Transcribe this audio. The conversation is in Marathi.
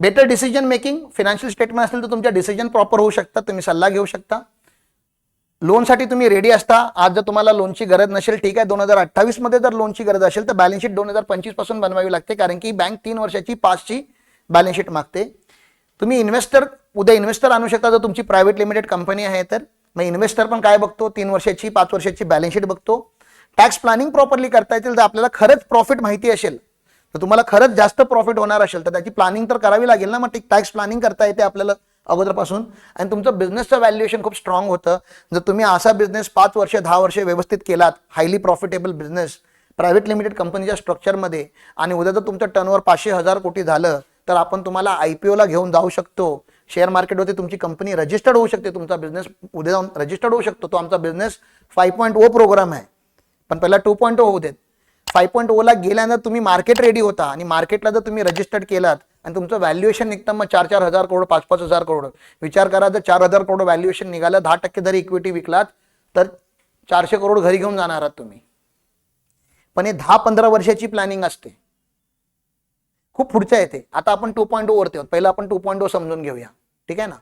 Better decision making financial statement असेल तर तुमच्या डिसिजन प्रॉपर होऊ शकतात तुम्ही सल्ला घेऊ शकता. लोनसाठी तुम्ही रेडी असता. आज जर तुम्हाला लोनची गरज नसेल ठीक आहे दोन हजार अठ्ठावीसमध्ये जर लोनची गरज असेल तर बॅलन्स शीट दोन हजार पंचवीसपासून बनवावी लागते कारण की बँक तीन वर्षाची पाचची बॅलन्स शीट मागते. तुम्ही इन्व्हेस्टर उद्या इन्व्हेस्टर आणू शकता जर तुमची प्रायव्हेट लिमिटेड कंपनी आहे तर. मग इन्व्हेस्टर पण काय बघतो? तीन वर्षाची पाच वर्षाची बॅलन्स शीट बघतो. टॅक्स प्लॅनिंग प्रॉपरली करता येतील जर आपल्याला खरंच प्रॉफिट माहिती असेल तर तुम्हाला खरंच जास्त प्रॉफिट होणार असेल तर त्याची प्लॅनिंग तर करावी लागेल ना. मग टॅक्स प्लॅनिंग करता येते आपल्याला अगोदरपासून. आणि तुमचं बिझनेसचं व्हॅल्युएशन खूप स्ट्रॉंग होतं. जर तुम्ही असा बिझनेस पाच वर्ष दहा वर्ष व्यवस्थित केलात highly profitable business private limited कंपनीच्या स्ट्रक्चरमध्ये आणि उद्या जर तुमचं टर्नओव्हर पाचशे हजार कोटी झालं तर आपण तुम्हाला आय पी ओला घेऊन जाऊ शकतो. शेअर मार्केटवरती तुमची कंपनी रजिस्टर्ड होऊ शकते. तुमचा बिझनेस उद्या जाऊन रजिस्टर्ड होऊ शकतो. तो आमचा business five point O program आहे. पण पहिला टू पॉईंट ओ होऊ देत. फाईव्ह पॉईंट ओला गेल्यानंतर तुम्ही मार्केट रेडी होता आणि मार्केटला जर तुम्ही रजिस्टर्ड केलात आणि तुमचं व्हॅल्युएशन निघतं मग चार चार हजार करोड पाच पाच हजार करोड. विचार करा जर चार हजार करोड व्हॅल्युएशन निघालं दहा टक्के जरी इक्विटी विकलात तर चारशे करोड घरी घेऊन जाणार आहात तुम्ही. पण हे दहा पंधरा वर्षाची प्लॅनिंग असते. खूप पुढच्या येते आता आपण टू पॉईंट ओ वरती आहोत. पहिला आपण टू पॉईंट ओ समजून घेऊया. ठीक आहे ना?